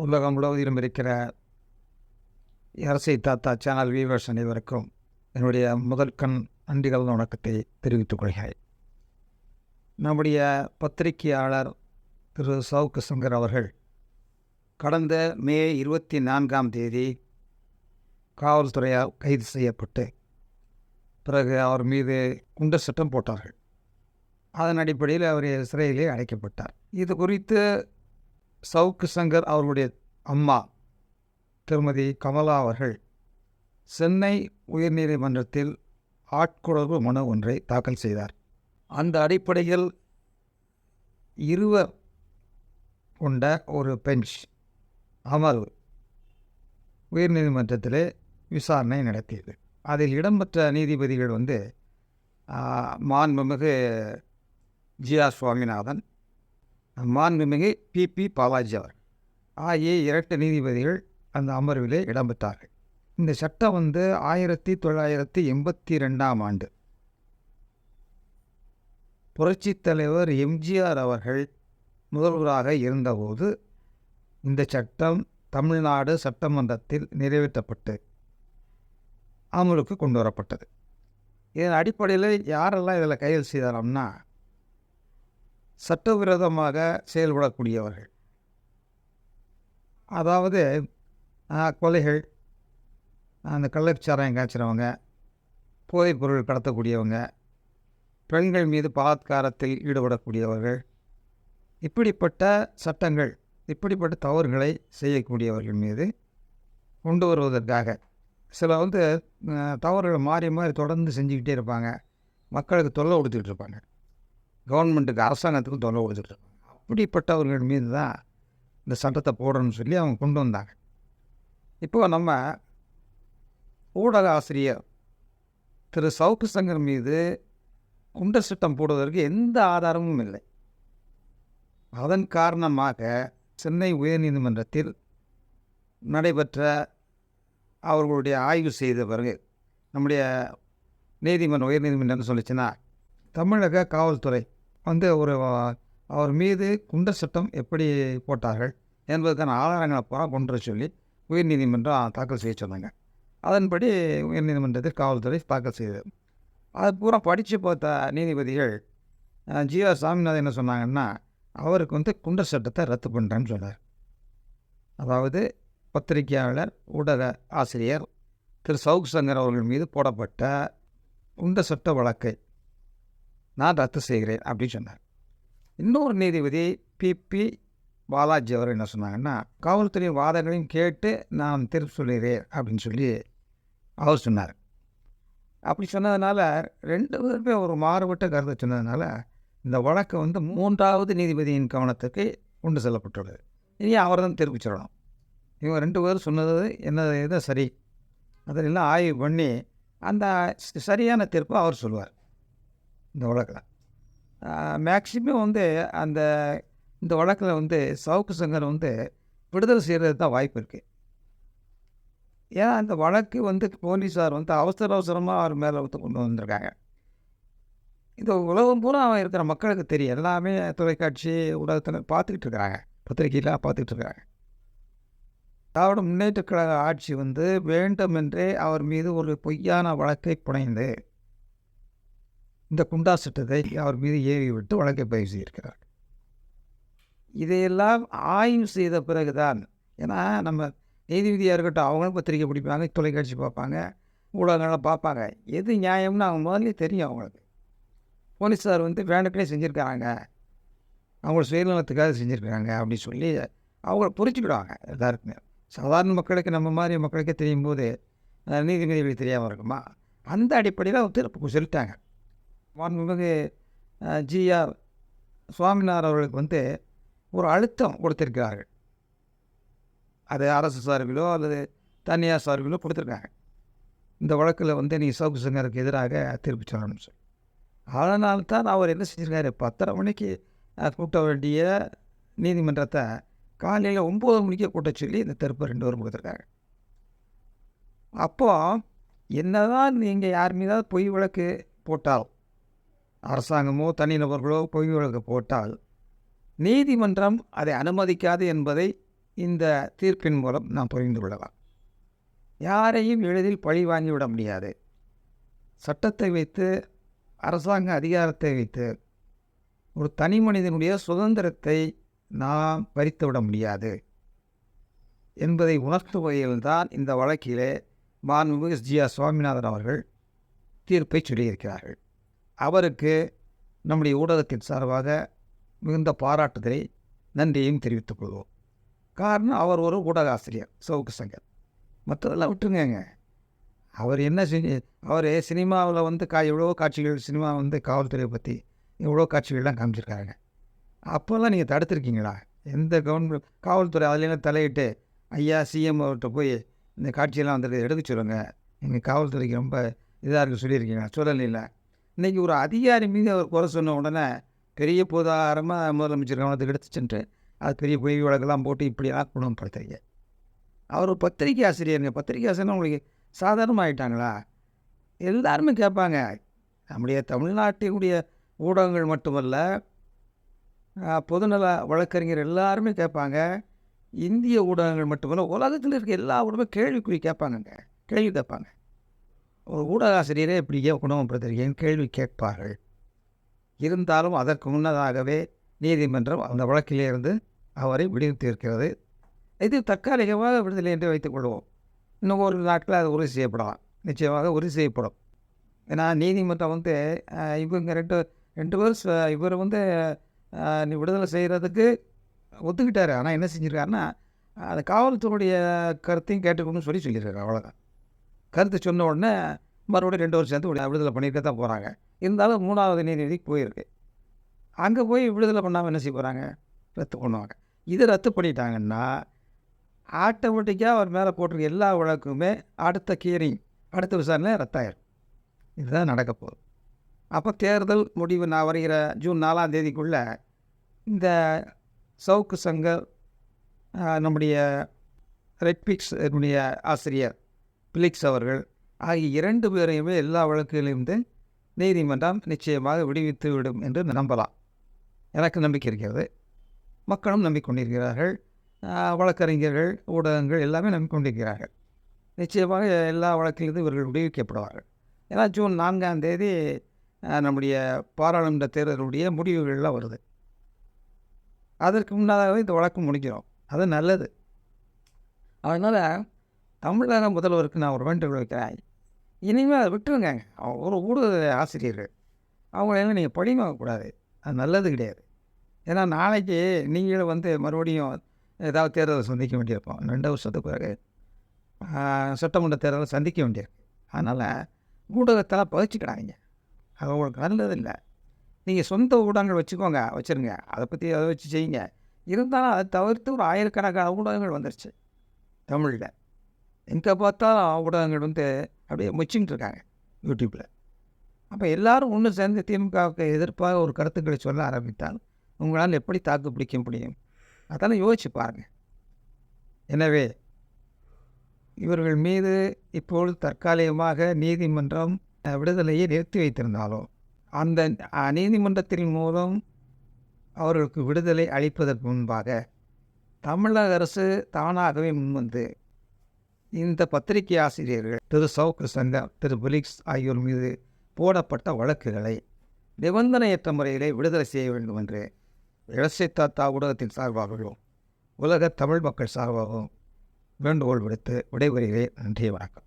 உலகம் முழுவதிலும் இருக்கிற அரசை தாத்தா சேனல் வியூவர்ஸ் அனைவருக்கும் என்னுடைய முதல் கண் நன்றிகள் வணக்கத்தை தெரிவித்துக் கொள்கிறேன். நம்முடைய பத்திரிகையாளர் திரு சவுக்கு சங்கர் அவர்கள் கடந்த மே இருபத்தி நான்காம் தேதி காவல்துறையால் கைது செய்யப்பட்டு பிறகு அவர் மீது குண்டர் சட்டம் போட்டார்கள். அதன் அடிப்படையில் அவர் சிறையிலே அடைக்கப்பட்டார். இது குறித்து சவுக்கு சங்கர் அவர்களுடைய அம்மா திருமதி கமலா அவர்கள் சென்னை உயர்நீதிமன்றத்தில் ஆட்கொணர்வு மனு ஒன்றை தாக்கல் செய்தார். அந்த அடிப்படையில் இருவர் கொண்ட ஒரு பெஞ்ச் அமர்வு உயர்நீதிமன்றத்திலே விசாரணை நடத்தியது. அதில் இடம்பெற்ற நீதிபதிகள் வந்து மாண்புமிகு ஜி ஆர் சுவாமிநாதன் மாண்புமிகு பி. பி. பாலாஜி அவர். ஆகிய இரட்டை நீதிபதிகள் அந்த அமர்விலே இடம்பெற்றார்கள். இந்த சட்டம் வந்து ஆயிரத்தி தொள்ளாயிரத்தி எண்பத்தி ரெண்டாம் ஆண்டு. புரட்சித் தலைவர் எம்ஜிஆர் அவர்கள் முதல்வராக இருந்தபோது இந்த சட்டம் தமிழ்நாடு சட்டமன்றத்தில் நிறைவேற்றப்பட்டு அமலுக்கு கொண்டு வரப்பட்டது. இதன் அடிப்படையில் யாரெல்லாம் இதில் கையில் செய்தாரோம்னா சட்டவிரோதமாக செயல்படக்கூடியவர்கள். அதாவது கொலைகள் அந்த கள்ளச்சாராயம் காய்ச்சிறவங்க போதைப்பொருள் கடத்தக்கூடியவங்க பெண்கள் மீது பலாத்காரத்தில் ஈடுபடக்கூடியவர்கள் இப்படிப்பட்ட சட்டங்கள் இப்படிப்பட்ட தவறுகளை செய்யக்கூடியவர்கள் மீது கொண்டு வருவதற்காக சில வந்து தவறுகள் மாறி மாறி தொடர்ந்து செஞ்சுக்கிட்டே இருப்பாங்க. மக்களுக்கு தொல்லை கொடுத்துக்கிட்டு இருப்பாங்க. கவர்மெண்ட்டுக்கு அரசாங்கத்துக்கும் தொல்லை கொடுத்துட்டு அப்படிப்பட்டவர்கள் மீது தான் இந்த சட்டத்தை போடணும்னு சொல்லி அவங்க கொண்டு வந்தாங்க. இப்போ நம்ம ஊடக ஆசிரியர் திரு. சவுக்கு சங்கர் மீது குண்டர் சட்டம் போடுவதற்கு எந்த ஆதாரமும் இல்லை. அதன் காரணமாக சென்னை உயர்நீதிமன்றத்தில் நடைபெற்ற அவர்களுடைய ஆய்வு செய்த பிறகு நம்முடைய நீதிமன்றம் உயர்நீதிமன்றம் சொல்லிச்சுன்னா தமிழக காவல்துறை வந்து ஒரு அவர் மீது குண்டர் சட்டம் எப்படி போட்டார்கள் என்பதற்கான ஆதாரங்களை பூரா கொண்டு சொல்லி உயர்நீதிமன்றம் தாக்கல் செய்ய சொன்னாங்க. அதன்படி உயர்நீதிமன்றத்தில் காவல்துறை தாக்கல் செய்தது. அது பூரா படித்து பார்த்த நீதிபதிகள் ஜி ஆர் சாமிநாதன் என்ன சொன்னாங்கன்னா அவருக்கு வந்து குண்டர் சட்டத்தை ரத்து பண்ணுறேன்னு சொன்னார். அதாவது பத்திரிகையாளர் ஊடக ஆசிரியர் திரு சவுக் சங்கர் அவர்கள் மீது போடப்பட்ட குண்ட சட்ட வழக்கை நான் ரத்து செய்கிறேன் அப்படின்னு சொன்னார். இன்னொரு நீதிபதி பிபி பாலாஜி அவர் என்ன சொன்னாங்கன்னா காவல்துறை வாதங்களையும் கேட்டு நான் திருப்பி சொல்லுகிறேன் அப்படின்னு சொல்லி அவர் சொன்னார். அப்படி சொன்னதுனால ரெண்டு பேருமே ஒரு மாறுபட்ட கருத்தை சொன்னதுனால இந்த வழக்கு வந்து மூன்றாவது நீதிபதியின் கவனத்துக்கு கொண்டு செல்லப்பட்டுள்ளது. இனி அவர் தான் திருப்பி சொல்லணும். இவங்க ரெண்டு பேரும் சொன்னது என்னது இதை சரி? அதெல்லாம் ஆய்வு பண்ணி அந்த சரியான தீர்ப்பு அவர் சொல்லுவார் இந்த வழக்கில் மேக்சிமம் வந்து அந்த இந்த வழக்கில் வந்து சவுக்கு சங்கர் வந்து விடுதலை செய்கிறது தான் வாய்ப்பு இருக்குது ஏன்னா அந்த வழக்கு வந்து போலீஸார் வந்து அவசர அவசரமாக அவர் மேலே வந்து கொண்டு வந்திருக்காங்க. இந்த உலகம் பூரா இருக்கிற மக்களுக்கு தெரியும். எல்லாமே தொலைக்காட்சி ஊடகத்தில் பார்த்துக்கிட்டு இருக்கிறாங்க. பத்திரிகையெல்லாம் பார்த்துக்கிட்டு இருக்காங்க திராவிட முன்னேற்ற கழக ஆட்சி வந்து வேண்டுமென்றே அவர் மீது ஒரு பொய்யான வழக்கை புனைந்து இந்த குண்டா சட்டத்தை அவர் மீது ஏவி விட்டு வழக்கை பதிவு செய்திருக்கிறார். இதையெல்லாம் ஆய்வு செய்த பிறகுதான் ஏன்னா நம்ம நீதிபதியாக இருக்கட்டும் அவங்களும் பத்திரிக்கை பிடிப்பாங்க தொலைக்காட்சி பார்ப்பாங்க ஊடகங்கள்லாம் பார்ப்பாங்க. எது நியாயம்னு அவங்க முதல்ல தெரியும் அவங்களுக்கு. போலீஸார் வந்து வேண்டக்கே செஞ்சுருக்காங்க அவங்கள சுயநலத்துக்காக செஞ்சுருக்காங்க அப்படின்னு சொல்லி அவங்கள புரிச்சுக்கிடுவாங்க எல்லாருக்குமே. சாதாரண மக்களுக்கு நம்ம மாதிரி மக்களுக்கே தெரியும் போது நீதிபதிகளுக்கு தெரியாமல் இருக்குமா? அந்த அடிப்படையில் அவர் திருப்பு சொல்லிட்டாங்க மாண்புமிகு ஜிஆர் சுவாமிநாதன் அவர்களுக்கு வந்து ஒரு அழுத்தம் கொடுத்துருக்கிறார்கள். அது அரசு சார்பிலோ அல்லது தனியார் சார்பிலோ கொடுத்துருக்காங்க. இந்த வழக்கில் வந்து நீ சவுக்கு சங்கருக்கு எதிராக திருப்பி சொல்லணும்னு சொல்லி. அதனால்தான் அவர் என்ன செஞ்சுருக்காரு? பத்தரை மணிக்கு கூட்ட வேண்டிய நீதிமன்றத்தை காலையில் ஒம்பது மணிக்கே கூட்ட சொல்லி இந்த தீர்ப்பை ரெண்டு பேரும் கொடுத்துருக்காங்க. அப்போது என்ன தான் நீங்கள் யார் மீதாவது பொய் வழக்கு போட்டால் அரசாங்கமோ தனிநபர்களோ பொய் வழக்கு போட்டால் நீதிமன்றம் அதை அனுமதிக்காது என்பதை இந்த தீர்ப்பின் மூலம் நாம் புரிந்து கொள்ளலாம். யாரையும் எளிதில் பழி வாங்கிவிட முடியாது. சட்டத்தை வைத்து அரசாங்க அதிகாரத்தை வைத்து ஒரு தனி மனிதனுடைய சுதந்திரத்தை நாம் பறித்து விட முடியாது என்பதை உணர்த்தும் வகையில்தான் இந்த வழக்கிலே மாண்புமிகு ஜி. ஆர். சுவாமிநாதன் அவர்கள் தீர்ப்பை சொல்லியிருக்கிறார்கள். அவருக்கு நம்முடைய ஊடகத்தின் சார்பாக மிகுந்த பாராட்டுதலை நன்றியையும் தெரிவித்துக் கொள்வோம். காரணம் அவர் ஒரு ஊடக ஆசிரியர் சவுக்கு சங்கர். மற்றதெல்லாம் விட்டுருங்கங்க. அவர் என்ன செஞ்சு அவர் சினிமாவில் வந்து கா எவ்வளோ காட்சிகள் சினிமா வந்து காவல்துறையை பற்றி எவ்வளோ காட்சிகள்லாம் காமிச்சிருக்காங்க அப்போல்லாம் நீங்கள் தடுத்துருக்கீங்களா? எந்த கவர்மெண்ட் காவல்துறை அதுலேயும் தலையிட்டு ஐயா சிஎம் அவர்கிட்ட போய் இந்த காட்சியெல்லாம் வந்துட்டு எடுக்க சொல்லுங்கள் எங்கள் காவல்துறைக்கு ரொம்ப இதாக இருக்குது சொல்லியிருக்கீங்க. இல்லை இன்றைக்கி ஒரு அதிகாரி மீது அவர் குறை சொன்ன உடனே பெரிய புதாரமாக முதலமைச்சர் கவனத்துக்கு சென்று அது பெரிய பொய் வழக்கெல்லாம் போட்டு இப்படியெல்லாம் குணப்படுத்துறீங்க. அவர் ஒரு பத்திரிகை ஆசிரியருங்க. பத்திரிகை ஆசிரியர் உங்களுக்கு சாதாரணமாகிட்டாங்களா எல்லாருமே கேட்பாங்க. நம்முடைய தமிழ்நாட்டினுடைய ஊடகங்கள் மட்டுமல்ல பொதுநல வழக்கறிஞர் எல்லாருமே கேட்பாங்க. இந்திய ஊடகங்கள் மட்டுமல்ல உலகத்தில் இருக்க எல்லா ஊடகமும் கேள்விக்குறி கேட்பாங்கங்க. கேள்வி கேட்பாங்க. ஒரு ஊடக ஆசிரியரே இப்படி ஏன் குணப்படுத்துறீங்கன்னு கேள்வி கேட்பார்கள். இருந்தாலும் அதற்கு முன்னதாகவே நீதிமன்றம் அந்த வழக்கிலிருந்து அவரை விடுவித்து இருக்கிறது. இது தற்காலிகமாக விடுதலை என்று வைத்துக் கொள்வோம். இன்னும் ஒரு நாட்கள் அது உறுதி செய்யப்படலாம். நிச்சயமாக உறுதி செய்யப்படும். ஏன்னா நீதிமன்றம் வந்து இவங்க ரெண்டு ரெண்டு பேரும் இவர் வந்து நீ விடுதலை செய்கிறதுக்கு ஒத்துக்கிட்டார். ஆனால் என்ன செஞ்சுருக்காருன்னா அந்த காவல்துறையுடைய கருத்தையும் கேட்டுக்கணும்னு சொல்லி சொல்லியிருக்காரு. அவ்வளோதான் கருத்து சொன்ன உடனே மறுபடியும் ரெண்டு வருஷம் சேர்ந்து விடுதலை பண்ணிட்டு தான் போகிறாங்க இருந்தாலும் மூணாவது நீதிபதிக்கு போயிருக்கு. அங்கே போய் விடுதலை பண்ணாமல் என்ன செய்ய போகிறாங்க ரத்து பண்ணுவாங்க. இதை ரத்து பண்ணிட்டாங்கன்னா ஆட்டோமேட்டிக்காக அவர் மேலே போட்டிருக்க எல்லா வழக்குமே அடுத்த கியரிங் அடுத்த விசாரணை ரத்தாயிரும். இதுதான் நடக்க போகுது. அப்போ தேர்தல் முடிவு நான் வருகிற ஜூன் நாலாம் தேதிக்குள்ளே இந்த சவுக்கு சங்கர் நம்முடைய ரெட்பிக்ஸ் என்னுடைய ஆசிரியர் பிலிக்ஸ் அவர்கள் ஆகிய இரண்டு பேரையுமே எல்லா வழக்குகளிலிருந்து நீதிமன்றம் நிச்சயமாக விடுவித்து விடும் என்று நம்பலாம். எனக்கு நம்பிக்கை இருக்கிறது. மக்களும் நம்பிக்கொண்டிருக்கிறார்கள். வழக்கறிஞர்கள் ஊடகங்கள் எல்லாமே நம்பிக்கொண்டிருக்கிறார்கள். நிச்சயமாக எல்லா வழக்கிலிருந்து இவர்கள் விடுவிக்கப்படுவார்கள். ஏன்னா ஜூன் நான்காம் தேதி நம்முடைய பாராளுமன்ற தேர்தலுடைய முடிவுகள்லாம் வருது. அதற்கு முன்னதாகவே இந்த வழக்கு முடிக்கிறோம் அது நல்லது. அதனால் தமிழக முதல்வருக்கு நான் ஒரு வேண்டுகோள் வைக்கிறேன். இனிமேல் அதை விட்டுருங்க அவங்க ஒரு ஊடக ஆசிரியர்கள். அவங்கள எல்லாம் நீங்கள் படிவாங்கக்கூடாது அது நல்லது கிடையாது. ஏன்னா நாளைக்கு நீங்களும் வந்து மறுபடியும் ஏதாவது தேர்தலை சந்திக்க வேண்டியிருப்போம் ரெண்டு வருஷத்துக்கு பிறகு. சட்டமன்ற தேர்தலை சந்திக்க வேண்டியிருக்கு. அதனால் ஊடகத்தெல்லாம் பகிச்சுக்கிறாங்க அது உங்களுக்கு நல்லது இல்லை. நீங்கள் சொந்த ஊடகங்கள் வச்சுக்கோங்க வச்சுருங்க. அதை பற்றி அதை வச்சு செய்யுங்க. இருந்தாலும் அதை தவிர்த்து ஒரு ஆயிரக்கணக்கான ஊடகங்கள் வந்துருச்சு தமிழில். எங்கே பார்த்தாலும் ஊடகங்கள் வந்து அப்படியே முச்சிக்கிட்டு இருக்காங்க யூடியூப்பில். அப்போ எல்லாரும் ஒன்று சேர்ந்து திமுகவுக்கு எதிர்ப்பாக ஒரு கருத்துக்களை சொல்ல ஆரம்பித்தால் உங்களால் எப்படி தாக்கு பிடிக்க முடியும்? அதெல்லாம் யோசிச்சு பாருங்கள் எனவே இவர்கள் மீது இப்பொழுது தற்காலிகமாக நீதிமன்றம் விடுதலையை நிறுத்தி வைத்திருந்தாலும் அந்த நீதிமன்றத்தின் மூலம் அவர்களுக்கு விடுதலை அளிப்பதற்கு முன்பாக தமிழக அரசு தானாகவே முன்வந்து இந்த பத்திரிகை ஆசிரியர்கள் திரு சவுக்கு சங்கம் திரு பிலிக்ஸ் ஆகியோர் மீது போடப்பட்ட வழக்குகளை நிபந்தனையற்ற முறையிலே விடுதலை செய்ய வேண்டும் என்று இளசை தாத்தா ஊடகத்தின் சார்பாகவும் உலக தமிழ் மக்கள் சார்பாகவும் வேண்டுகோள் விடுத்து விடைபெறுகிறேன். நன்றி வணக்கம்.